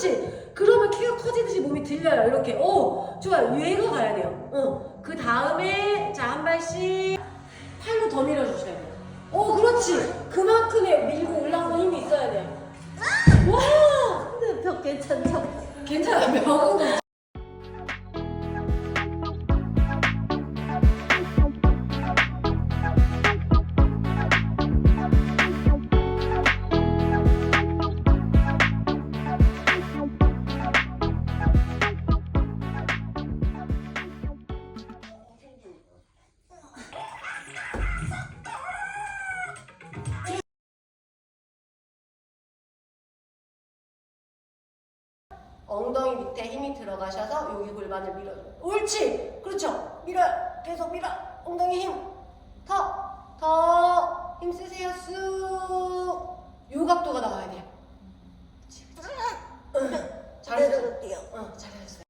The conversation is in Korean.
그렇지. 그러면 키가 커지듯이 몸이 들려요. 이렇게. 오, 좋아요. 얘가 가야 돼요. 어. 그 다음에 자 한 발씩 팔로 더 밀어주셔야 돼요. 오, 그렇지. 그만큼의 밀고 올라오는 힘이 있어야 돼요. 와, 근데 벽 괜찮죠? 괜찮아. 벽은 엉덩이 밑에 힘이 들어가셔서 여기 골반을 밀어줘요. 옳지. 그렇죠. 밀어. 계속 밀어. 엉덩이 힘. 더. 더. 힘 쓰세요. 쑥. 요 각도가 나와야 돼요. 그렇지. 그렇지. 응. 잘했어. 내려놓을게요. 응, 잘했어.